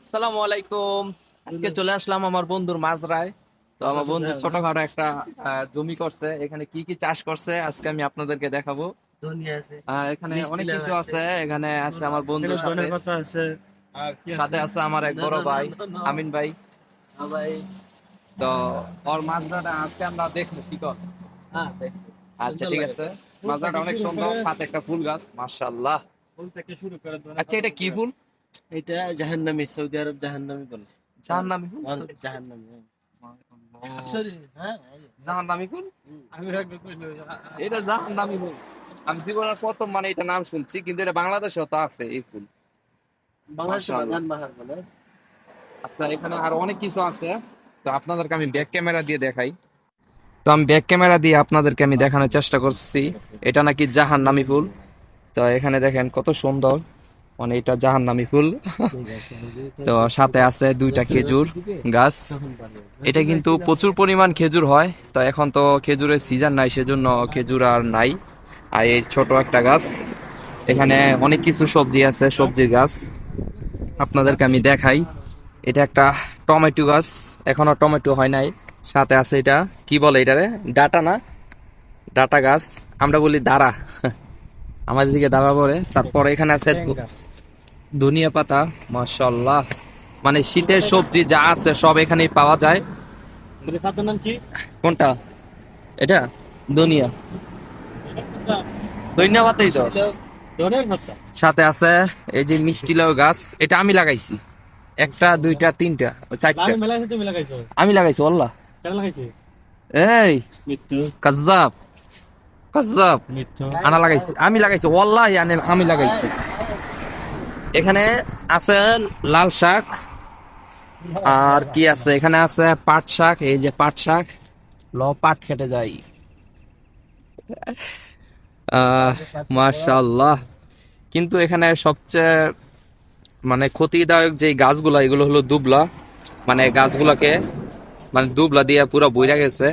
আসসালামু আলাইকুম। আজকে চলে আসলাম আমার বন্ধুর মাজরায়। তো আমার বন্ধু ছোটখাটো একটা জমি করছে। এখানে কি কি চাষ করছে? আজকে আমি আপনাদেরকে দেখাবো। এখানে অনেক কিছু আছে। এখানে আছে আমার বন্ধুর সাথে। আছে। সাথে আমার এক বড় ভাই আমিন ভাই। হ্যাঁ তো ওর মাজরাটা আজকে আমরা দেখব কি কর? হ্যাঁ আচ্ছা ঠিক আছে। মাজরাটা অনেক সুন্দর। সাথে একটা ফুল গাছ ধনে আচ্ছা এটা কি ফুল এটা জাহান্নামী সৌদি আরব জাহান্নামী বলে। জাহান্নামী ফুল জাহান্নামী হ্যাঁ। হ্যাঁ এই যে। জাহান্নামী ফুল আমি এটা জাহান্নামী ফুল আমি জীবনের প্রথম মানে এটা নাম শুনছি কিন্তু এটা বাংলাদেশেও তো আছে এই ফুল। বাংলাদেশে মাশাআল্লাহ। বাগান বাহার বলে। আচ্ছা এখানে আরও অনেক কিছু আছে। তো আপনাদেরকে আমি ব্যাক ক্যামেরা দিয়ে দেখাই। তো আমি ব্যাক ক্যামেরা দিয়ে আপনাদেরকে আমি দেখানোর চেষ্টা করছি। এটা নাকি জাহান্নামী ফুল। তো এখানে দেখেন কত সুন্দর। মানে এটা জাহান্নামী ফুল। তো সাথে আছে দুইটা খেজুর গাছ। এটা কিন্তু প্রচুর পরিমাণ খেজুর হয় তো এখন তো খেজুরের সিজন নাই সেজন্য খেজুর আর নাই। আর এই ছোট একটা গাছ এখানে অনেক কিছু সবজি আছে সবজির গাছ। আপনাদেরকে আমি দেখাই। এটা একটা টমেটো গাছ এখনও টমেটো হয় নাই। সাথে আছে এটা কি বলে এটারে? ডাটা না? ডাটা গাছ আমরা বলি দাঁড়া। আমাদের দিকে দাঁড়া বলে তারপরে এখানে আছে ধনিয়া পাতা মাশাল্লাহ মানে শীতের সবজি যা আছে সব এখানেই পাওয়া যায়। নাম কি? কোনটা? এটা? ধনিয়া ধনিয়া পাতাই তো। সাথে আছে এই যে মিষ্টি লাউ গাছ এটা আমি লাগাইছি। একটা দুইটা তিনটা চারটা। আমি লাগাইছি আল্লাহ এই মৃত্যু। কাজ্জাব। কাজ্জাব। আনা লাগাইছি। আমি লাগাইছি ওয়াল্লাহি আনে আমি লাগাইছি। এখানে আছে লাল শাক। আর কি আছে? এখানে আছে পাট শাক, এই যে পাট শাক। ল, পাট খেটে যাই। আহ, মাশাআল্লাহ। কিন্তু এখানে সবচেয়ে মানে ক্ষতিদায়ক যে গাছগুলা, এগুলো হলো দুবলা। মানে গাছগুলোকে মানে দুবলা দিয়ে পুরো বইরা গেছে।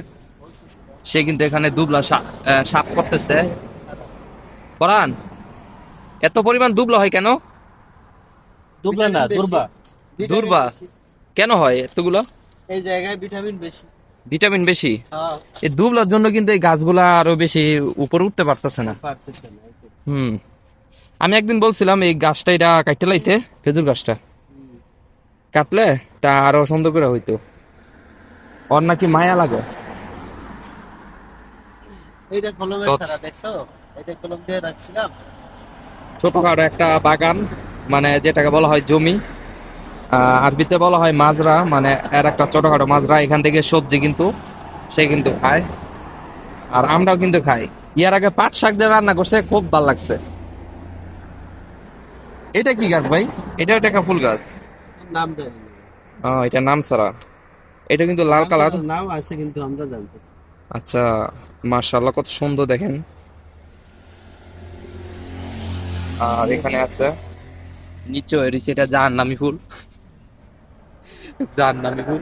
সে কিন্তু এখানে দুবলা সাপ করতেছে। পরান, এত পরিমাণ দুবলা হয় কেন? দুবলা না দুর্বা। দুর্বা। কেন হয় এতগুলো? এই জায়গায় ভিটামিন বেশি। ভিটামিন বেশি? হ্যাঁ। এই দুবলার জন্য কিন্তু এই গাছগুলা আরও বেশি উপরে উঠতে পারতেছে না। হুম। আমি একদিন বলছিলাম এই গাছটা এটা কাটতে লাইতে খেজুর গাছটা। কাটলে তা আরও সুন্দর করে হইতো। ওর নাকি মায়া লাগে। এইটা কলমের সারা দেখছ? এটা কলম দিয়ে রাখছিলাম। ছোটখাটো একটা বাগান। মানে যেটাকে বলা হয় জমি আরবিতে বলা হয় মাজরা মানে এর একটা ছোটখাটো মাজরা এখান থেকে সবজি কিন্তু সে কিন্তু খায়। আর আমরাও কিন্তু খাই। ইয়ার আগে পাট শাক দিয়ে রান্না করছে খুব ভালো লাগছে। এটা কি গাছ ভাই? এটা একটা ফুল গাছ। নাম দেয় আহ, এটা নাম সারা এটা কিন্তু লাল কালার। নাম আছে কিন্তু আমরা জানতে আচ্ছা মার্শাল্লাহ কত সুন্দর দেখেন। আর এখানে আছে নিচে এরিছে এটা জাহান্নামী ফুল। জাহান্নামী ফুল।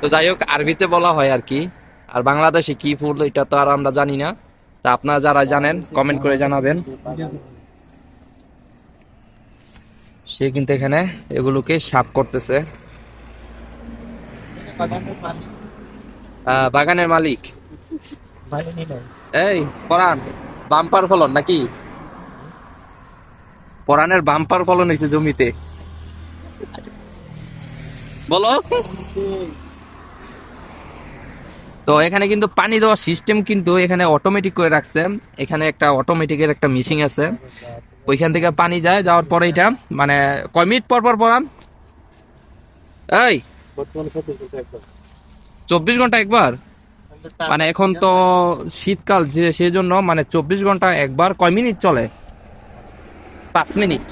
তো যাই হোক আরবিতে বলা হয় আর কি আর বাংলাদেশে কি ফুল এটা তো আর আমরা জানি না। তা আপনারা যারা জানেন কমেন্ট করে জানাবেন। সে কিন্তু এখানে এগুলোকে সাফ করতেছে। বাগানের মালিক। এই পরান বাম্পার ফলন নাকি? পরানের বাম্পার ফলন হয়েছে জমিতে। বলো। তো এখানে কিন্তু পানি দেওয়ার সিস্টেম কিন্তু এখানে অটোমেটিক করে রাখছে। এখানে একটা অটোমেটিকের একটা মেশিন আছে। ওইখান থেকে পানি যায়, যাওয়ার পরে এটা মানে কয় মিনিট পর পর পরান? এই। চব্বিশ ঘণ্টা একবার? মানে এখন তো শীতকাল যে, সেজন্য মানে চব্বিশ ঘণ্টা একবার কয় মিনিট চলে? পাঁচ মিনিট।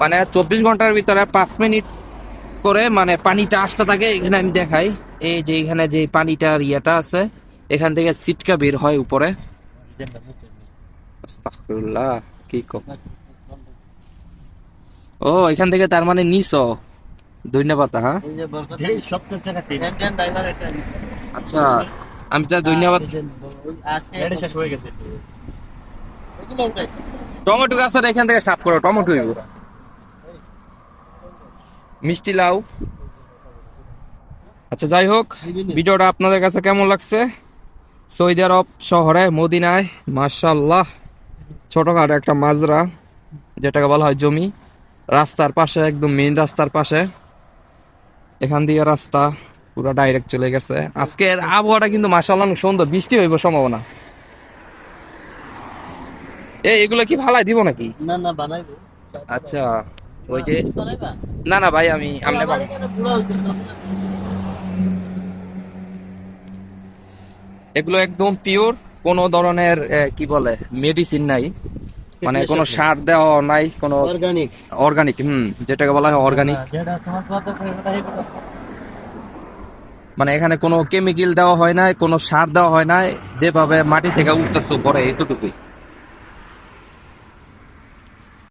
মানে চব্বিশ ঘণ্টার ভিতরে পাঁচ মিনিট করে মানে পানিটা আসতে থাকে এখানে আমি দেখাই। এই যে এখানে যে পানিটার ইয়েটা আছে এখান থেকে সিটকা বের হয় উপরে। কি ও এখান থেকে তার মানে নিস ধন্যবাদ হ্যাঁ। এই যে বরকত এই সপ্তাহ জায়গাতে ইন্ডিয়ান ড্রাইভার এটা আচ্ছা আমি তার ধন্যবাদ। আজকে শেষ হয়ে গেছে। টমেটো গাছের এখান থেকে সাফ করো, টমেটো মিষ্টি লাউ। আচ্ছা যাই হোক, ভিডিওটা আপনাদের কাছে কেমন লাগছে? সৌদি আরব শহরে, মদিনায় মার্শাল্লাহ ছোটখাটো একটা মাজরা, যেটাকে বলা হয় জমি। রাস্তার পাশে, একদম মেইন রাস্তার পাশে। এখান দিয়ে রাস্তা পুরো ডাইরেক্ট চলে গেছে। আজকের আবহাওয়াটা কিন্তু মার্শাল্লাহ অনেক সুন্দর, বৃষ্টি হইব সম্ভাবনা। এগুলো কি ভালাই দিব নাকি? না না বানাইবো। আচ্ছা ওই যে না না ভাই আমি আমি আমার এখানে পুরো হইতেছে না। এগুলো একদম পিওর কোনো ধরনের কি বলে মেডিসিন নাই। মানে কোনো সার দেওয়া নাই কোনো অর্গানিক অর্গানিক হুম যেটাকে বলা হয় অর্গানিক হেবি মানে এখানে কোনো কেমিক্যাল দেওয়া হয় নাই কোনো সার দেওয়া হয় নাই যেভাবে মাটি থেকে উঠতেছে পরে এতটুকুই।